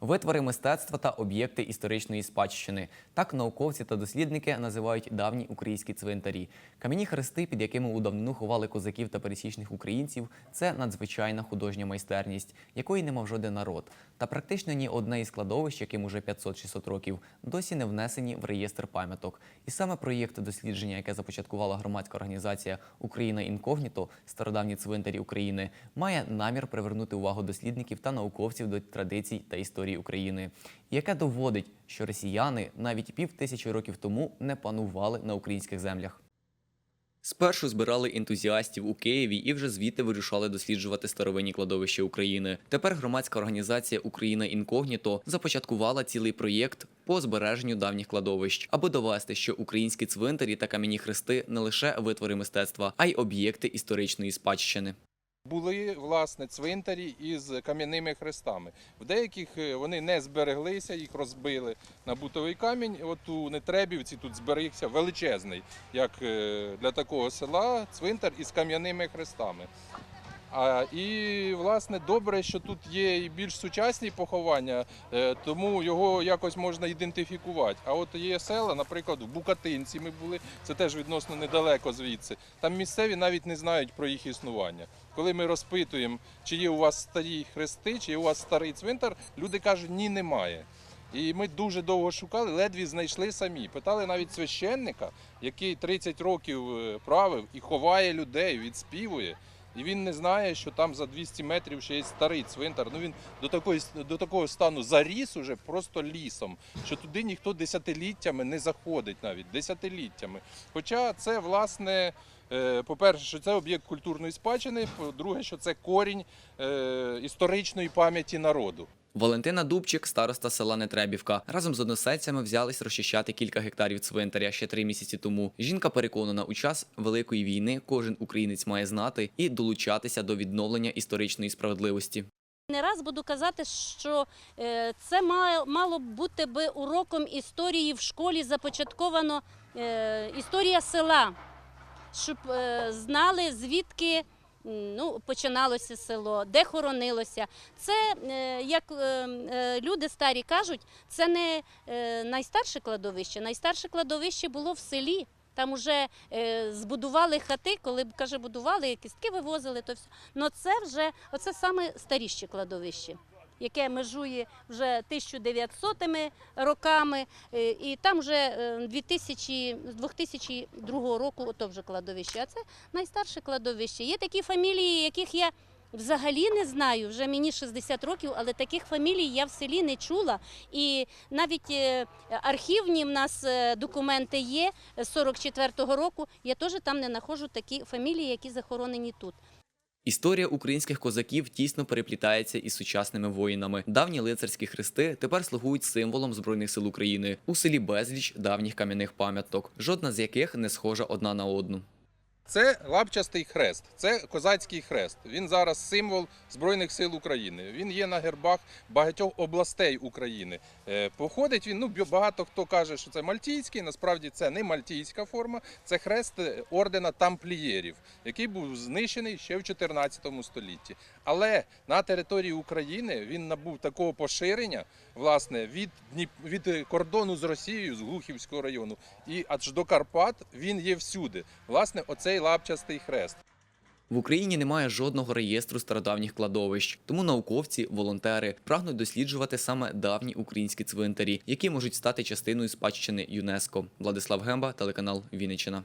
Витвори мистецтва та об'єкти історичної спадщини. Так науковці та дослідники називають давні українські цвинтарі. Кам'яні хрести, під якими у давнину ховали козаків та пересічних українців, це надзвичайна художня майстерність, якої не мав жоден народ. Та практично ні одне із кладовищ, яким уже 500-600 років, досі не внесені в реєстр пам'яток. І саме проєкт дослідження, яке започаткувала громадська організація Україна інкогніто стародавні цвинтарі України, має намір привернути увагу дослідників та науковців до традицій та історії України, яке доводить, що росіяни навіть пів тисячі років тому не панували на українських землях. Спершу збирали ентузіастів у Києві і вже звідти вирішали досліджувати старовинні кладовища України. Тепер громадська організація Україна інкогніто започаткувала цілий проєкт по збереженню давніх кладовищ, аби довести, що українські цвинтарі та кам'яні хрести не лише витвори мистецтва, а й об'єкти історичної спадщини. Були власне цвинтарі із кам'яними хрестами. В деяких е, вони не збереглися, їх розбили на бутовий камінь. От у Нетребівці тут зберігся величезний, як е, для такого села, цвинтар із кам'яними хрестами. І власне добре, що тут є і більш сучасні поховання, е, тому його якось можна ідентифікувати. А от є села, наприклад, в Букатинці ми були, це теж відносно недалеко звідси. Там місцеві навіть не знають про їх існування. Коли ми розпитуємо, чи є у вас старі хрести, чи є у вас старий цвинтар, люди кажуть, ні, немає. І ми дуже довго шукали, ледві знайшли самі. Питали навіть священника, який 30 років е, правив і ховає людей, відспівує. І він не знає, що там за 200 метрів ще є старий цвинтар. Ну він до такої до такого стану заріс уже просто лісом, що туди ніхто десятиліттями не заходить, навіть десятиліттями. Хоча це власне. е, По-перше, що це об'єкт культурної спадщини, по-друге, що це корінь е, історичної пам'яті народу. Валентина Дубчик, староста села Нетребівка, разом з односельцями взялись розчищати кілька гектарів цвинтаря ще три місяці тому. Жінка переконана, у час великої війни кожен українець має знати і долучатися до відновлення історичної справедливості. Не раз буду казати, що е, це мало б бути би уроком історії в школі започатковано е, історія села, щоб е, знали звідки ну, починалося село, де хоронилося. Це, е, як е, е, люди старі кажуть, це не найстарше кладовище. Найстарше кладовище було в селі. Там вже збудували хати, коли каже, будували, кістки вивозили, то все. Но це вже оце саме старіші кладовище, яке межує вже 1900 роками, е, і там вже е, 2000, з 2002 року ото вже кладовище. А це найстарше кладовище. Є такі фамілії, яких я взагалі не знаю. Вже мені 60 років, але таких фамілій я в селі не чула. І навіть е, архівні в нас е, документи є з 44-го року. Я теж там не знаходжу такі фамілії, які захоронені тут. Історія українських козаків тісно переплітається із сучасними воїнами. Давні лицарські хрести тепер слугують символом збройних сил України. У селі безліч давніх кам'яних пам'яток, жодна з яких не схожа одна на одну. Це лапчастий хрест, це козацький хрест. Він зараз символ Збройних сил України. Він є на гербах багатьох областей України. Е, Походить він, ну багато хто каже, що це мальтійський. Насправді це не мальтійська форма, це хрест е, ордена тамплієрів, який був знищений ще в 14 столітті. Але на території України він набув такого поширення, власне, від від кордону з Росією, з Глухівського району, і аж до Карпат він є всюди. Власне, оцей лапчастий хрест. В Україні немає жодного реєстру стародавніх кладовищ, тому науковці, волонтери прагнуть досліджувати саме давні українські цвинтарі, які можуть стати частиною спадщини ЮНЕСКО. Владислав Гемба, телеканал Вінниччина.